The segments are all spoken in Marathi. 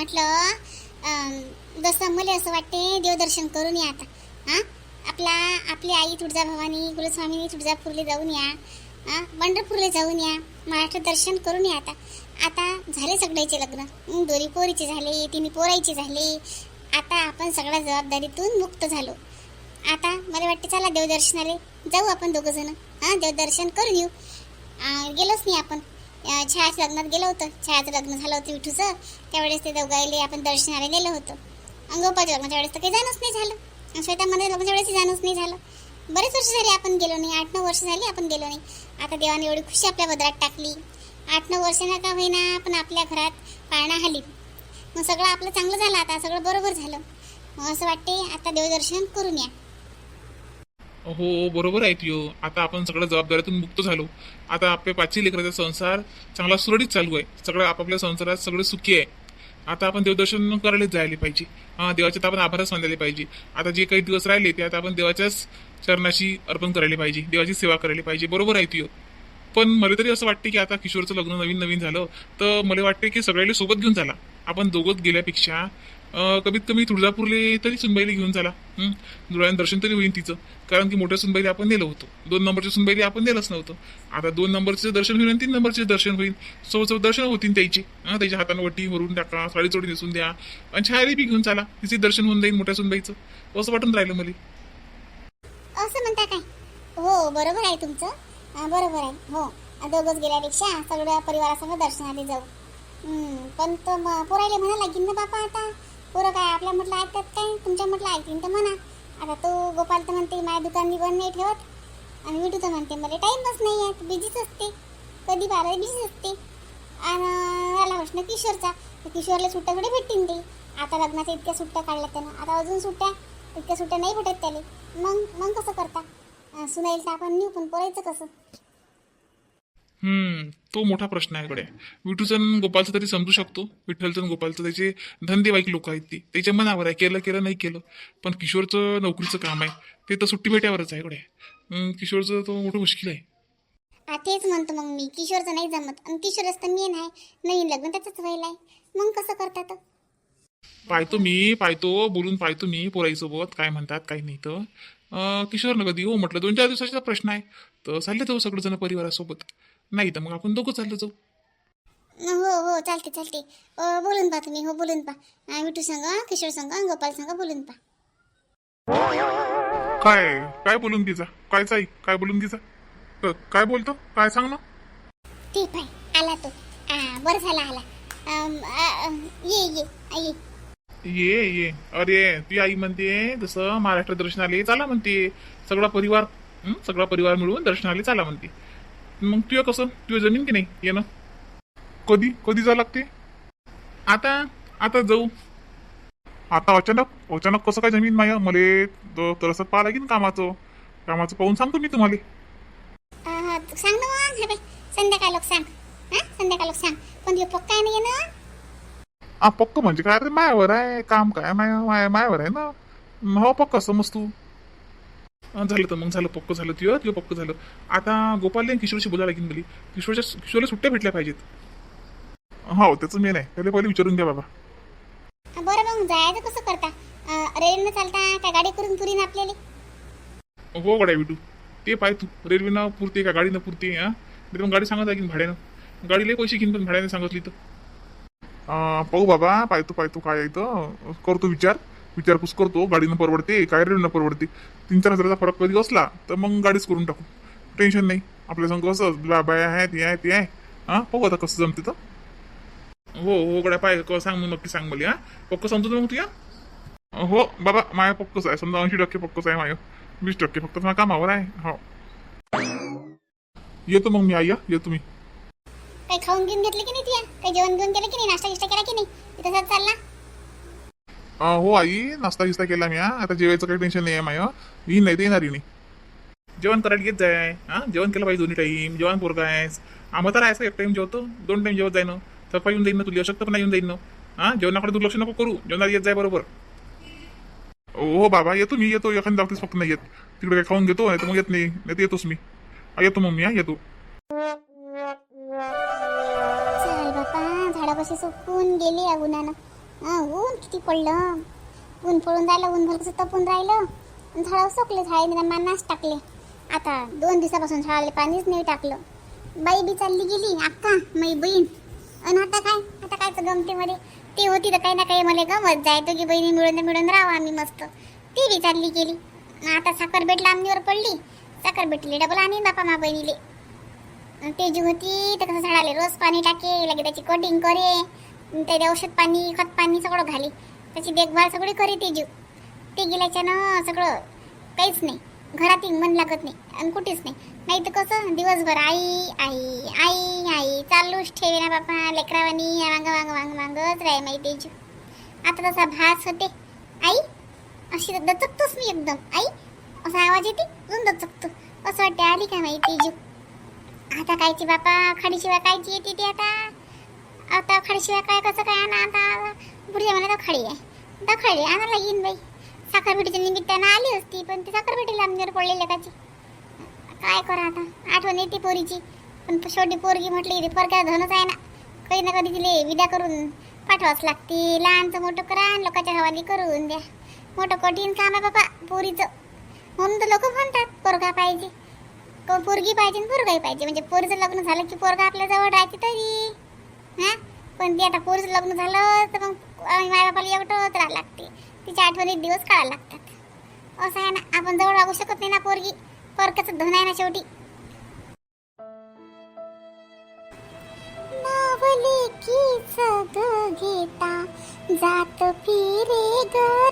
म्हटलं जसं मला असं वाटते देवदर्शन करून या आता. हां? आपला आपली आई तुळजाभवानी कुलस्वामीनी तुळजापूरला जाऊन या. हां? पंढरपूरला जाऊन या. महाराष्ट्र दर्शन करून या आता. आता झाले सगळ्याचे लग्न. दोरी पोरीचे झाले तिन्ही पोरायचे झाले. आता आपण सगळ्या जबाबदारीतून मुक्त झालो. आता मला वाटते चला देवदर्शनाला जाऊ आपण दोघंजणं हां? देवदर्शन करून येऊ. गेलोच नाही आपण. छायाच लग्नात गेलो होतो. छायाचं लग्न झालं होतं विठूचं. त्यावेळेस ते दोघाईले आपण दर्शनाला गेलो होतो. अंगोपाच्या लग्नाच्या वेळेस तर काही जाणंच नाही झालं. श्वेतामध्ये लग्नाच्या वेळेस जाणंच नाही झालं. बरेच वर्ष झाली आपण गेलो नाही. आठ नऊ वर्ष झाली आपण गेलो नाही. आता देवाने एवढी खुशी आपल्या बदरात टाकली. आठ नऊ वर्षांना का होईना आपण आपल्या घरात पाळणा हली. मग सगळं आपलं चांगलं झालं. आता सगळं बरोबर झालं. मग असं वाटते आता देवदर्शन करून या. हो बरोबर आहे तुयो आता आपण सगळ्या जबाबदाऱ्यातून मुक्त झालो. आता आपल्या पाचवी लेकराचा संसार चांगला सुरळीत चालू आहे. सगळं आपापल्या संसारात सगळे सुखी आहे. आता आपण देवदर्शन करायलाच जायला पाहिजे. हा देवाच्या तर आपण आभारच मानले पाहिजे. आता जे काही दिवस राहिले ते आता आपण देवाच्याच चरणाशी अर्पण करायला पाहिजे. देवाची सेवा करायला पाहिजे. बरोबर आहे तुयो पण मला तरी असं वाटते की आता किशोरचं लग्न नवीन नवीन झालं तर मला वाटते की सगळ्याला सोबत घेऊन झाला आपण दोघंच गेल्यापेक्षा कमीत कमी तुळजापूरले तरी सुनबाईला घेऊन झाला डोळ्यानं दर्शन तरी होईल तिचं. कारण की मोठ्या सुनबाईला आपण नेलं होतं. दोन नंबरच्या सुनबाईला आपण नेलंच नव्हतं. आता दोन नंबरचं दर्शन होईल आणि तीन नंबरचे दर्शन होईल. सोबत सोबत दर्शन होतील त्याची. हां? त्याच्या हातानं वटी भरून टाका साडी चोडी नेसून द्या. आणि छायारी बी घेऊन चाला. तिचे दर्शन होऊन जाईल मोठ्या सुनबाईचं. असं वाटून राहिलं मला. असं म्हणता काय? हो बरोबर आहे तुमचं. बरोबर आहे. हो दोघंच गेल्यापेक्षा सगळ्या परिवारासंग दर्शनाला जाऊ. पण तो पोरायला पोरायले म्हणा लागेल ना बापा आता? पोरं काय आपल्या म्हटलं ऐकतात काय? तुमच्या म्हटलं ऐकतील तर म्हणा. आता तो गोपाल तर म्हणते माझ्या दुकान बंद नाही ठेवत. आणि विटू तर म्हणते मला टाईमच नाही आहे बिझीच असते. कधी बारा बिझीच असते. आणि याला प्रश्न किशोरचा. तर किशोरला सुट्ट्या थोडी भेटतील ते. आता लग्नाच्या इतक्या सुट्ट्या काढल्या त्यानं. आता अजून सुट्ट्या. इतक्या सुट्ट्या नाही भेटत त्याला. मग मग कसं करता? सुनाईल तर आपण नेऊ पण पोरायचं कसं? हम्म तो मोठा प्रश्न आहे कडे विठूचं आणि गोपालचं तरी समजू शकतो. विठ्ठलचं आणि गोपालचं त्याचे धंदेवाईक लोक आहेत ते. त्याच्या मनावर आहे केलं केलं नाही केलं. पण किशोरचं नोकरीचं काम आहे. ते तर सुट्टी भेट्यावरच आहे कडे किशोरचं तो मोठं मुश्किल आहे. हा तेच म्हणतो मग मी. किशोरचं नाही जमत. आणि किशोरच तर मी नाही नवीन लग्न त्याचंच व्हायला आहे. मग कसं करतात? पाहतो मी पाहतो बोलून पाहतो मी पोराईसोबत. काय म्हणतात काय नाही तर. अं, किशोरनं कधी हो म्हटलं दोन चार दिवसाचा प्रश्न आहे. तर चालले जाऊ सगळेजण परिवारासोबत. नाही तर मग आपण दोघं चाललं जाऊ. हो हो चालते चालते. अं, बोलून पहा तुम्ही हो बोलून पहा. अं, विठू संग किशोर संग गोपाल संग बोलून पहा. काय काय बोलून तिचा काय चाई काय बोलून तिचा क- काय बोलतो? काय सांग ना ठीक आहे आला तो. आ, बरं झाला आला. अं, आ, अं, ये ये आ, ये ये. ये अरे ती आई म्हणते जसं महाराष्ट्र दर्शनाला चाला म्हणते. सगळा परिवार हं? सगळा परिवार मिळून दर्शनाला चाला म्हणते. मग तुझं कसं? तुझं जमीन की नाही? येणं कधी? कधी जा लागते? आता? आता जाऊ. आता अचानक? अचानक कसं काय जमीन माया? मले तरसत पाहा लागेल कामाचं. कामाचं पाहून सांगतो मी तुम्हाला. सांग ना मग हे बाई, संध्याकाळ लोक सांग. हा? संध्याकाळ लोक सांग. पण हे पक्का आहे ना हा पक्क म्हणजे काय? रे मायावर आहे. काम काय? माया माया मायावर आहे ना. हो पक्क. समज तू. झालं तर मग झालं पक्क झालं तुझं तुझं पक्क झालं. आता गोपालने किशोरशी बोलायला लागेल मुली. किशोरच्या किशोरला सुट्ट्या भेटल्या पाहिजेत. हो त्याचं मेन आहे. त्याला पहिले विचारून घ्या बाबा. बरं मग जायचं कसं करता? रेल्वेनं चालता काय गाडी करून पुरीन आपल्याला? हो गड्या विटू ते पाय तू. रेल्वेनं पुरते का गाडीनं पुरते हा? नाही मग गाडी सांगत आहे की भाड्यानं. गाडीला पैसे घेईन पण भाड्याने सांगितली तर अं, पाहू बाबा. पाहतो पाहतो काय आहे इथं. करतो विचार. विचारपूस करतो गाडीनं परवडते काय रेडनं परवडते. तीन चार हजाराचा फरक कधी असला तर मग गाडीच करून टाकू. टेन्शन नाही. आपल्या संग कसं बाय बाया आहे ते आहे ते आहे. हां? पाहू आता कसं जमते तर. हो हो गड्या पाय क- सांग मग नक्की सांग मला हा? पक्क समजतो मग तुया? हो बाबा माया पक्कच आहे. समजा ऐंशी टक्के पक्कच आहे माय. वीस टक्के फक्त माझ्या कामावर आहे. हो. येतो मग मी आई या येतो मी. काही खाऊन घेऊन घेतले की नाही तुया? काही जेवण घेऊन गेलं की नाही? नाश्ता गिष्टा केला की नाही? तसाच चालला. हो आई नाश्ता गिस्ता केला मी आता जेवायचं काही टेन्शन नाही आहे माय येईन नाही तर येणार नाही जेवण करायला येत जाय हा. जेवण केलं पाहिजे दोन्ही टाईम जेवण पोरगा आहेस. आम्हाला तर आहे एक टाइम जेवतो? दोन टाईम जेवत जाय ना तर येऊन जाईन ना तुला अशक्त पण येऊन जाईन. ना हा जेवणाकडे दुर्लक्ष नको करू. जेवणाला येत जाय बरोबर. हो बाबा येतो मी येतो. एखाद्या बाबतीत फक्त नाही येत. तिकडे काय खाऊन घेतो नाही तर मग येत नाही. नाही तर येतोच मी. येतो मग मी हा येतो. चल बापा झाडापाशी सुकून गेली या उन्हानं ऊन किती पडलं. ऊन पडून राहिलं ऊन भरपूर तपून राहिलं. झाडं सोकले झाडे मानाच टाकले. आता दोन दिवसापासून झाडाला पाणीच नाही टाकलं. बाई बी चालली गेली अक्का मै बहीण. आणि आता काय? आता कायचं तर गमतीमध्ये. ती होती तर काही ना काही मला गमत. जायतो की बहिणी मिळून मिळून राहावं आम्ही मस्त. ती बी चालली गेली. आता साखर भेटला लांबणीवर पडली. साखर भेटली डबल आणि बापा मा बहिणीले. ते जी होती तर कसं झाडाले रोज पाणी टाके लगे त्याची कटिंग करे त्याचे औषध पाणी खत पाणी सगळं घाली. त्याची देखभाल सगळी करी ते जीव. ते गेल्याच्यानं सगळं काहीच नाही. घरात मन लागत नाही आणि कुठेच नाही. नाही तर कसं? दिवसभर आई आई आई आई चालूच ठेवे ना बापा. लेकरावानी वांग वांग वांग वांगच राही माहिती जीव. आता तसा भास होते. आई अशी दचकतोच मी एकदम. आई असा आवाज येते अजून दचकतो. असं वाटते आली का माहिती जीव? आता कायची बापा? खाडीशिवाय कायची येते ती आता? आता खडीशिवाय काय कसं काय आणा आता पुढच्या तर खडी आहे. दखाडी आणा येईन बाई. साखरपेटीच्या निमित्तानं आली असती पण ती साखरपेटीला आमच्यावर पडलेली लेकाची काय करा आता? आठवण येते पोरीची. पण शेवटी पोरगी म्हटली ती परक्या धनच आहे ना. कधी ना कधी तिले विदा करून पाठवाच लागते. लहानचं मोठं करा आणि लोकांच्या हवाली करून द्या. मोठं कठीण काम आहे बाबा पोरीचं. म्हणून तर लोक म्हणतात पोरगा पाहिजे. क- पोरगी पाहिजे आणि पोरगाही पाहिजे. म्हणजे पोरीचं लग्न झालं की पोरगा आपल्या जवळ राहते तरी. पण ती आता पोरीचं लग्न झालं तर मग आम्ही मायबापाला एकटं राहावं लागते. तिच्या आठवणीत दिवस काढायला लागतात. असं आहे ना आपण जवळ राहू शकत नाही ना पोरगी. परकाचं धन आहे ना शेवटी. नावले की सग घेता जात फिरे गरा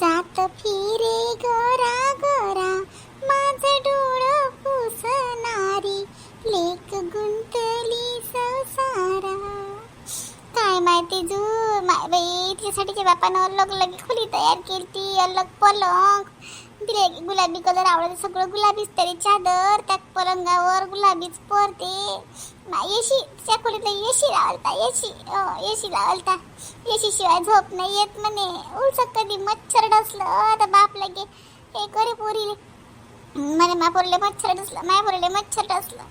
जात फिरे गोरा गोरा माझ डोळ पुसणारी लेक गुंतली संसारा. काय माहिती जू माय बाई तिच्यासाठीच्या बापानं अलग लगी खोली तयार केली ती अलग पलंग दिले गुलाबी कलर आवडते सगळं गुलाबीच तरी चादर त्या पलंगावर गुलाबीच पडते. येशी त्या खोलीतला येशी लावलता येशी हो, येशी लावलता. येशी शिवाय झोप नाही येत म्हणे. उलसं कधी मच्छर डसलं तर बाप लगे. हे करे पोरीले म्हणे मा पोरले मच्छर डसलं माया पोरले मच्छर डसलं.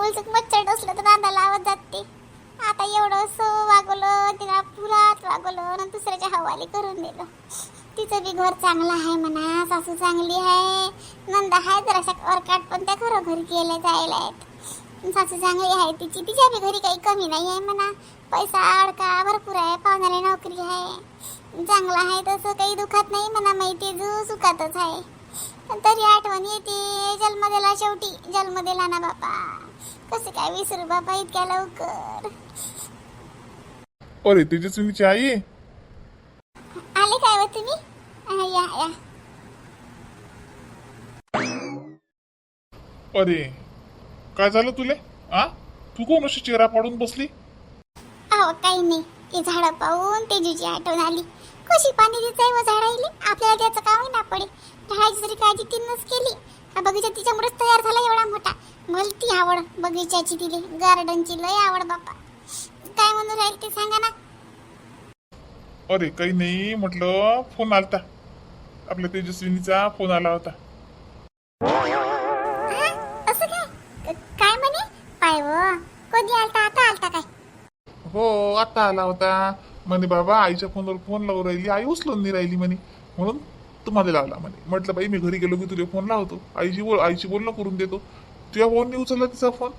उलसं मच्छर डसलं तर दादा लावत जाते. आता एवढं असं वागवलं तिला पुरात वागवलं आणि दुसऱ्याच्या हवाली करून दिलं. तिचं बी घर चांगलं आहे म्हणा सासू चांगली आहे. नंदा आहे जराशा वरकाट पण त्या घरोघरी गेल्या जायला आहेत. सासू चांगली आहे तिची. तिच्या बी घरी काही कमी नाही आहे म्हणा. पैसा अडका भरपूर आहे. पाहुणारी नोकरी आहे. चांगलं आहे तसं काही दुखत नाही म्हणा. माहिती जो सुखातच आहे. पण तरी आठवण येते. जन्म दिला शेवटी. जन्म दिला ना बापा. कसं काय विसरू बाबा इतक्या लवकर. अरे तेजस्विनीची आई? आहे? आले काय व तुम्ही? हा, या या. अरे काय झालं तुले? आ? तू कोण अशी चेहरा पाडून बसली? अहो काही नाही. ते झाडं पाहून तेजूची आठवण आली. कशी पाणी देत व झाडायले आपल्याला त्याचं काम ना पडे. झाडाची जरी काळजी तिनंच केली. हा बगीचा तिच्यामुळेच तयार झाला एवढा मोठा. मला ती आवड बगीच्याची तिले गार्डनची लय आवड बापा. काय म्हणून राहील ते सांगा ना. अरे काही नाही. म्हटलं फोन आलता. आपल्या तेजस्विनीचा फोन आला होता. कधी आलता आता आलता काय? हो आता आला होता. म्हणे बाबा आईच्या फोनवर फोन लावून राहिली. आई उचलून नाही राहिली म्हणे. म्हणून तुम्हाला लावला म्हणे. म्हटलं बाई मी घरी गेलो की तुझे फोन लावतो. आईची बोल आईची बोलणं करून देतो. तुझ्या फोनने उचलला तिचा फोन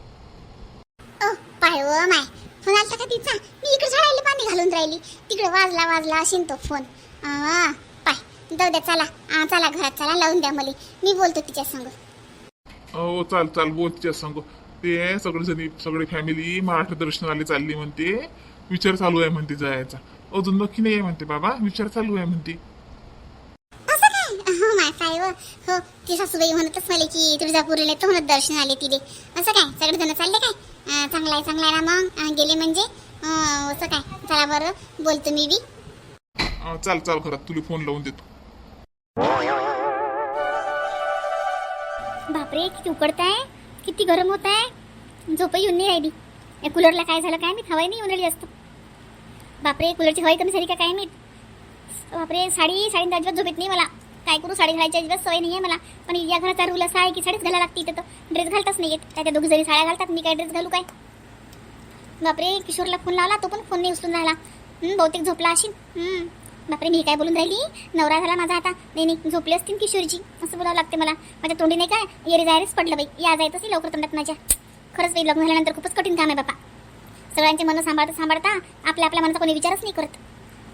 ओ पाय व माय. फोन आलता का तिचा? मी इकडे झाडायला पाणी घालून राहिली. तिकडे वाजला वाजला असेल तो फोन आ, पाय. जाऊ द्या चला. आ, चला घरात चला. लावून द्या मला. मी बोलतो तिच्या संग. हो चाल चाल. बोल तिच्या सांग. ते सगळेजणी सगळे फॅमिली मराठी दर्शनाला चालली म्हणते. विचार चालू आहे म्हणते जायचा. अजून नक्की नाही आहे म्हणते बाबा. विचार चालू आहे म्हणते. असं काय? हो माय काय व. हो ती सासूबाई म्हणतच मला की तुळजापूरला तो म्हणत दर्शन आले तिले. असं काय? सगळेजण चालले काय? आ, चांगलं आहे चांगलं आहे ना मग? आ, गेले म्हणजे? असं काय? चला बरं बोलतो मी बी. अं, चाल चाल घरात. तुला फोन लावून देतो. बापरे किती उकडत आहे किती गरम होत आहे? झोप येऊन नाही राहिली. या कूलरला काय झालं काय मी हवाई नाही उन्हाळी जास्त बापरे कूलरची हवाई कमी झाली का काय मी बापरे साडी साडी अजिबात झोपेत नाही मला. काय करू साडी घालायची अजिबात सवय नाही आहे मला. पण या घराचा रूल असा आहे की साडीच घालायला लागते इथं तर. ड्रेस घालताच नाही येत काय त्या दोघी जरी साड्या घालतात? मी काय ड्रेस घालू काय? बापरे किशोरला फोन लावला तो पण फोन नाही उचलून राहिला. बहुतेक झोपला अशी बापरे मी काय बोलून राहिली? नवरा झाला माझा आता. नाही नाही झोपली असतील किशोरजी असं बोलावं लागते मला. माझ्या तोंडी नाही काय? येरी जायरेच पडलं बाई. या जायचं लवकर तोंडात माझ्या. खरंच बाई लग्न झाल्यानंतर खूपच कठीण काम आहे बापा. सगळ्यांचे मन सांभाळता सांभाळता आपल्या आपल्या मनाचा कोणी विचारच नाही करत.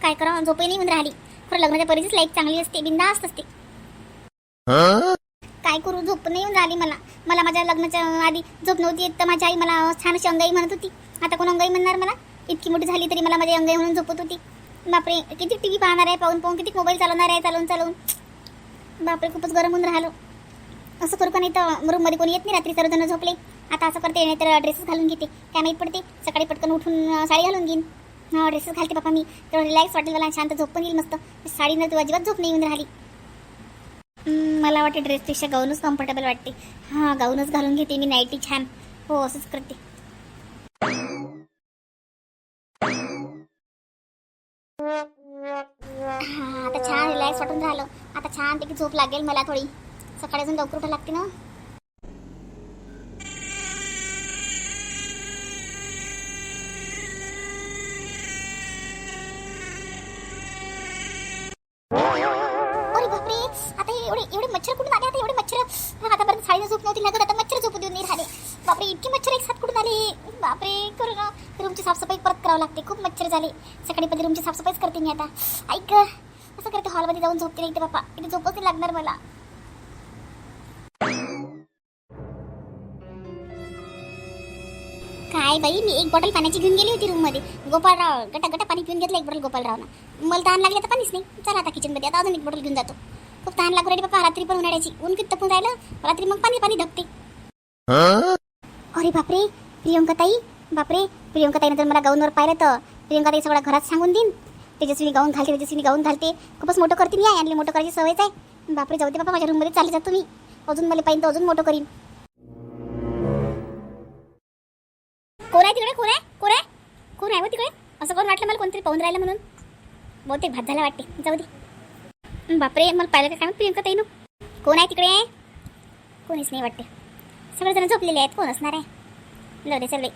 काय करावं? झोपही नाही म्हणून राहिली. खरं लग्नाच्या परीचीच लाईफ चांगली असते बिंदास्त असते. काय करू? झोप नाही येऊन राहिली मला. मला माझ्या लग्नाच्या आधी झोप नव्हती येत तर माझी आई मला छान अशी अंगाई म्हणत होती. आता कोण अंगाई म्हणणार मला? इतकी मोठी झाली तरी मला माझी अंगाई म्हणून झोपत होती. बापरे किती टी व्ही पाहणार आहे पाहून पाहून किती मोबाईल चालवणार आहे चालवून चालवून. बापरे खूपच गरम होऊन राहिलो असं करू का नाही तर रूममध्ये कोणी येत नाही रात्री सर्वजण झोपले. आता असं करते नाही तर ड्रेसेस घालून घेते. काय माहीत पडते. सकाळी पटकन उठून साडी घालून घेईन. हा ड्रेसेस घालते बाबा मी. तर रिलॅक्स वाटेल मला शांत झोप पण येईल मस्त. साडीनं तू अजिबात झोप नाही येऊन राहिली. मला वाटते ड्रेसपेक्षा गाऊनच कम्फर्टेबल वाटते. हां गाऊनच घालून घेते मी नाईटी छान हो असंच करते. हा आता छान रिलॅक्स वाटून राहिलं आता छानपैकी झोप लागेल मला थोडी. सकाळी अजून लवकर उठायला लागते ना. अरे बापरे आता एवढे एवढे मच्छर कुठून आले? आता एवढे मच्छर हा, आतापर्यंत साडीनं झोप नव्हती लागत आता मच्छर झोपू देऊन नाही राहिले. बापरे इतके मच्छर एक साथ कुठून आले? बापरे करू ना रूमची साफसफाई परत करावं लागते. खूप मच्छर झाले. सकाळी पहिले रूमची साफसफाईच करते मी आता. ऐक असं करते हॉलमध्ये जाऊन झोपते नाही बापा. इथे झोपच नाही लागणार मला. काय बाई मी एक बॉटल पाण्याची घेऊन गेली होती रूममध्ये. गोपाळराव गटा गटा पाणी पिऊन घेतलं एक बॉटल गोपाळरावनं. मला तहान लागली तर पाणीच नाही. चला आता किचनमध्ये आता अजून एक बॉटल घेऊन जातो. खूप तहान लागू राहिली बापा रात्री पण उन्हाळ्याची. ऊन किती तपून राहिलं. रात्री मग पाणी पाणी धपते अरे बापरे प्रियंकाताई बापरे प्रियंकाताईनं जर मला गाऊनवर पाहिलं तर प्रियंका ताई घरात सांगून देईन. तेजस्वीनी गाऊन घालते तेजस्वीनी गाऊन घालते. खूपच मोठं करते मी आहे आणि मोठं करायची सवयच आहे. बापरे जाऊ दे बाबा माझ्या रूममध्ये चालले जातो मी अजून मला पाहिजे तर अजून मोठं करीन. कोण आहे तिकडे? कोण आहे? कोण आहे? कोण आहे हो तिकडे? असं कोण वाटलं मला कोणतरी पाहून राहिलं म्हणून? बहुतेक भात झाला वाटते. जाऊ दे. बापरे मला पाहिलं काय माहीत प्रियंका ताईनं कोण आहे तिकडे? कोणीच नाही वाटते. सगळेजण झोपलेले आहेत. कोण असणार आहे? जाऊ दे चल बाई